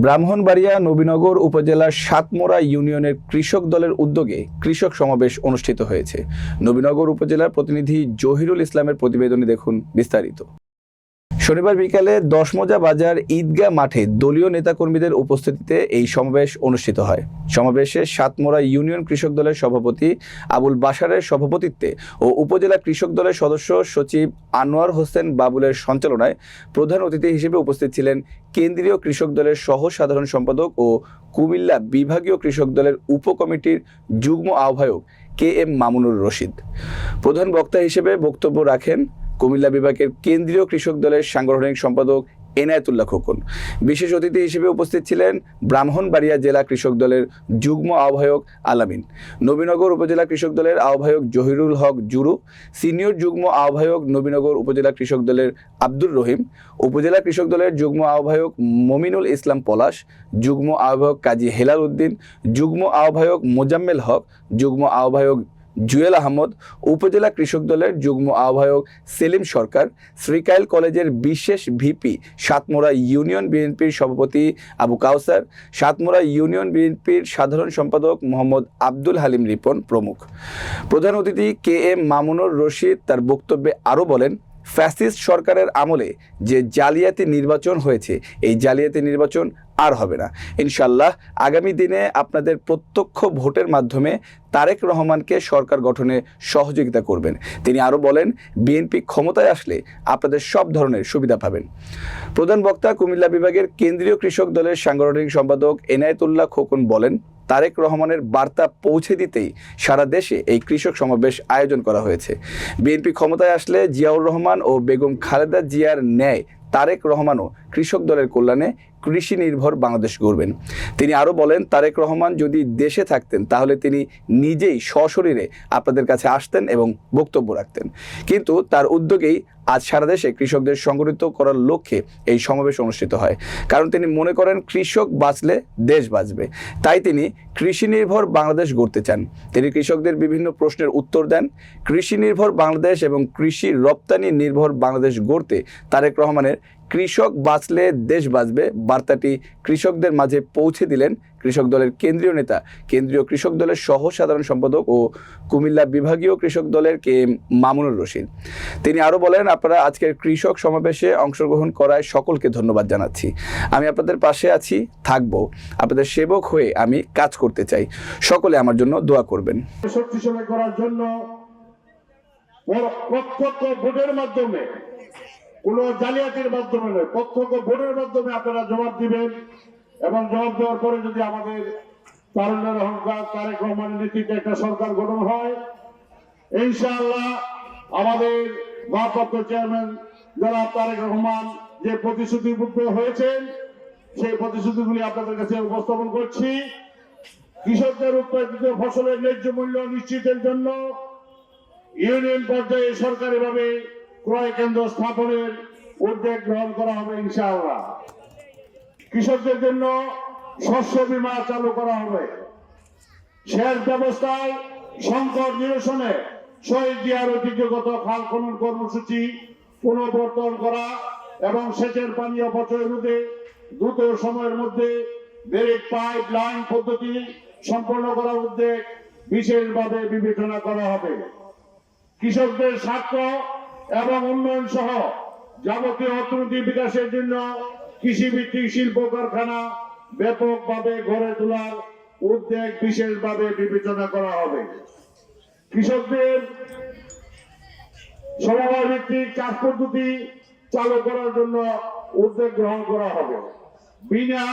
ব্রাহ্মণবাড়িয়া নবীনগর উপজেলার সাতমোড়া ইউনিয়নের কৃষক দলের উদ্যোগে কৃষক সমাবেশ অনুষ্ঠিত হয়েছে। নবীনগর উপজেলার প্রতিনিধি জহিরুল ইসলামের প্রতিবেদনে দেখুন বিস্তারিত। শনিবার বিকালে দশমোজা বাজার ঈদগাহ মাঠে দলীয় নেতাকর্মীদের উপস্থিতিতে এই সমাবেশ অনুষ্ঠিত হয়। সমাবেশে সাতমোড়া ইউনিয়ন কৃষক দলের সভাপতি আবুল বাশারের সভাপতিত্বে ও উপজেলা কৃষক দলের সদস্য সচিব আনোয়ার হোসেন বাবুলের সঞ্চালনায় প্রধান অতিথি হিসেবে উপস্থিত ছিলেন কেন্দ্রীয় কৃষক দলের সহ সাধারণ সম্পাদক ও কুমিল্লা বিভাগীয় কৃষক দলের উপকমিটির যুগ্ম আহ্বায়ক কে এম মামুনুর রশিদ। প্রধান বক্তা হিসেবে বক্তব্য রাখেন কুমিল্লা বিভাগের কেন্দ্রীয় কৃষক দলের সাংগঠনিক সম্পাদক এনায়েতুল্লাহ খোকন। বিশেষ অতিথি হিসেবে উপস্থিত ছিলেন ব্রাহ্মণবাড়িয়া জেলা কৃষক দলের যুগ্ম আহ্বায়ক আলামিন, নবীনগর উপজেলা কৃষক দলের আহ্বায়ক জহিরুল হক জুরু, সিনিয়র যুগ্ম আহ্বায়ক নবীনগর উপজেলা কৃষক দলের আব্দুর রহিম, উপজেলা কৃষক দলের যুগ্ম আহ্বায়ক মমিনুল ইসলাম পলাশ, যুগ্ম আহ্বায়ক কাজী হেলাল উদ্দিন, যুগ্ম আহ্বায়ক মোজাম্মেল হক, যুগ্ম আহ্বায়ক জুয়েল আহমদ, উপজেলা কৃষক দলের যুগ্ম আহ্বায়ক সেলিম সরকার, শ্রীকাইল কলেজের বিশেষ ভিপি সাতমোড়া ইউনিয়ন বিএনপির সভাপতি আবু কাউসার, সাতমোড়া ইউনিয়ন বিএনপির সাধারণ সম্পাদক মোহাম্মদ আব্দুল হালিম রিপন প্রমুখ। প্রধান অতিথি কে এম মামুনুর রশিদ তার বক্তব্যে আরও বলেন, ফ্যাসিস্ট সরকারের আমলে যে জালিয়াতি নির্বাচন হয়েছে, এই জালিয়াতি নির্বাচন আর হবে না। ইনশাল্লাহ আগামী দিনে আপনাদের প্রত্যক্ষ ভোটের মাধ্যমে তারেক রহমানকে সরকার গঠনে সহযোগিতা করবেন। তিনি আরও বলেন, বিএনপি ক্ষমতায় আসলে আপনাদের সব ধরনের সুবিধা পাবেন। প্রধান বক্তা কুমিল্লা বিভাগের কেন্দ্রীয় কৃষক দলের সাংগঠনিক সম্পাদক এনায়েতুল্লাহ খোকন বলেন, তারেক রহমানের বার্তা পৌঁছে দিতেই সারা দেশে এই কৃষক সমাবেশ আয়োজন করা হয়েছে। বিএনপি ক্ষমতায় আসলে জিয়াউর রহমান ও বেগম খালেদা জিয়ার ন্যায় তারেক রহমানও কৃষক দলের কল্যাণে কৃষি নির্ভর বাংলাদেশ গড়বেন। তিনি আরও বলেন, তারেক রহমান যদি দেশে থাকতেন, তাহলে তিনি নিজেই সশরীরে আপনাদের কাছে আসতেন এবং বক্তব্য রাখতেন। কিন্তু তার উদ্যোগেই আজ সারা দেশে কৃষকদের সংগঠিত করার লক্ষ্যে এই সমাবেশ অনুষ্ঠিত হয়। কারণ তিনি মনে করেন, কৃষক বাঁচলে দেশ বাঁচবে। তাই তিনি কৃষি নির্ভর বাংলাদেশ গড়তে চান। তিনি কৃষকদের বিভিন্ন প্রশ্নের উত্তর দেন। কৃষি নির্ভর বাংলাদেশ এবং কৃষি রপ্তানি নির্ভর বাংলাদেশ গড়তে তারেক রহমানের কৃষক বাঁচলে দেশ বাঁচবে। বার্তাটি কৃষকদের মাঝে পৌঁছে দিলেন কৃষক দলের কেন্দ্রীয় নেতা, কেন্দ্রীয় কৃষক দলের সহ সাধারণ সম্পাদক ও কুমিল্লা বিভাগীয় কৃষক দলের কে মামুনুর রশিদ। তিনি আরও বলেন, আপনারা আজকের কৃষক সমাবেশে অংশগ্রহণ করায় সকলকে ধন্যবাদ জানাচ্ছি। আমি আপনাদের পাশে আছি, থাকব। আপনাদের সেবক হয়ে আমি কাজ করতে চাই। সকলে আমার জন্য দোয়া করবেন। শক্তিশালী করার জন্য প্রত্যক্ষ ভোটের মাধ্যমে কোন জালিয়াতির মাধ্যমে নয়, প্রত্যক্ষ ভোটের মাধ্যমে আপনারা জবাব দিবেন এবং জবাব দেওয়ার পরে যদি আমাদের তারুণ্যের অহংকার তারেক রহমানের নেতৃত্বে একটা সরকার গঠন হয়, ইনশাআল্লাহ আমাদের ভারপ্রাপ্ত চেয়ারম্যান যারা তারেক রহমান যে প্রতিশ্রুতিবদ্ধ হয়েছেন, সেই প্রতিশ্রুতিগুলি আপনাদের কাছে উপস্থাপন করছি। কৃষকদের উৎপাদিত ফসলের ন্যায্য মূল্য নিশ্চিতের জন্য ইউনিয়ন পর্যায়ে সরকারিভাবে ক্রয় কেন্দ্র স্থাপনের উদ্যোগ গ্রহণ করা হবে ইনশাআল্লাহ। কৃষকদের জন্য শস্য বীমা চালু করা হবে। সেচ ব্যবস্থায় সংকট নিরসনে শহীদ জিয়ার ঐতিহ্যগত খাল খনন কর্মসূচি পুনর্বর্তন করা এবং সেচের পানি অপচয় রোধে দ্রুত সময়ের মধ্যে ব্রেক পাইপ লাইন পদ্ধতি সম্পন্ন করার উদ্যোগ বিশেষভাবে বিবেচনা করা হবে। কৃষকদের স্বার্থ এবং উন্নয়ন সহ যাবতীয় অর্থনৈতিক বিকাশের জন্য কৃষিভিত্তিক শিল্প কারখানা ব্যাপকভাবে গড়ে তোলার উদ্যোগ বিশেষভাবে বিবেচনা করা হবে। কৃষকদের সমবায় ভিত্তিক চাষ পদ্ধতি চালু করার জন্য উদ্যোগ গ্রহণ করা হবে। বিনা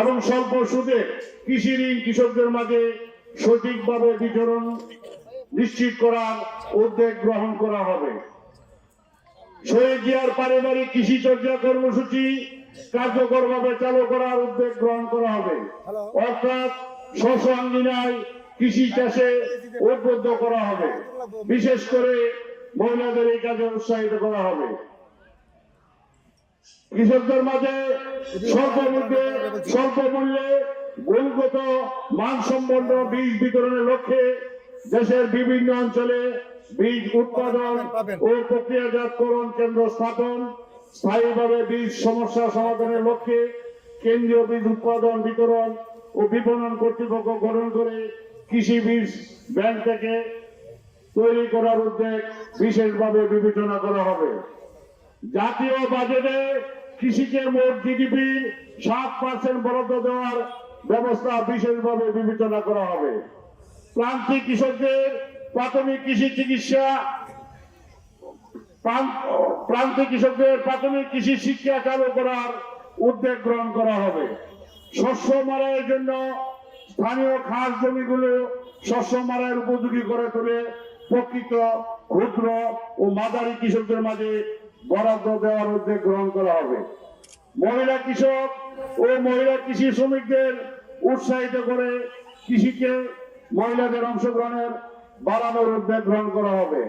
এবং স্বল্প সুদে কৃষি ঋণ কৃষকদের মাঝে সঠিকভাবে বিতরণ নিশ্চিত করার উদ্যোগ গ্রহণ করা হবে। শহীদ জিয়ার পারিবারিক কৃষি চর্চা কর্মসূচি কার্যকরভাবে চালু করার উদ্যোগ গ্রহণ করা হবে। অর্থাৎ শস্য আঙ্গিনায় কৃষি চাষে উদ্বুদ্ধ করা হবে। বিশেষ করে মহিলাদের এই কাজে উৎসাহিত করা হবে। কৃষকদের মাঝে স্বল্প মূল্যে স্বল্প মূল্যে গুণগত মানসম্পন্ন বীজ বিতরণের লক্ষ্যে দেশের বিভিন্ন অঞ্চলে বীজ উৎপাদন ও প্রক্রিয়াজাতকরণ কেন্দ্র স্থাপন স্থায়ীভাবে বীজ সমস্যা সমাধানের লক্ষ্যে কেন্দ্রীয় বীজ উৎপাদন বিতরণ ও বিপণন কর্তৃপক্ষ গঠন করে কৃষি বীজ ব্যাংক থেকে তৈরি করার উদ্যোগ বিশেষভাবে বিবেচনা করা হবে। জাতীয় বাজেটে কৃষিকে মোট জিডিপির সাত পার্সেন্ট বরাদ্দ দেওয়ার ব্যবস্থা বিশেষভাবে বিবেচনা করা হবে। প্রান্তিক কৃষকদের প্রাথমিক কৃষি চিকিৎসা প্রান্তিক কৃষকদের প্রাথমিক কৃষি শিক্ষা চালু করার উদ্যোগ গ্রহণ করা হবে। শস্য মারাইয়ের জন্য স্থানীয় খাস জমিগুলো শস্য মারাইয়ের উপযোগী করে তুলে প্রকৃত ক্ষুদ্র ও মাঝারি কৃষকদের মাঝে বরাদ্দ দেওয়ার উদ্যোগ গ্রহণ করা হবে। মহিলা কৃষক ও মহিলা কৃষি শ্রমিকদের উৎসাহিত করে কৃষিকে মহিলাদের অংশগ্রহণের বাড়ানোর উদ্যোগ গ্রহণ করা হবে।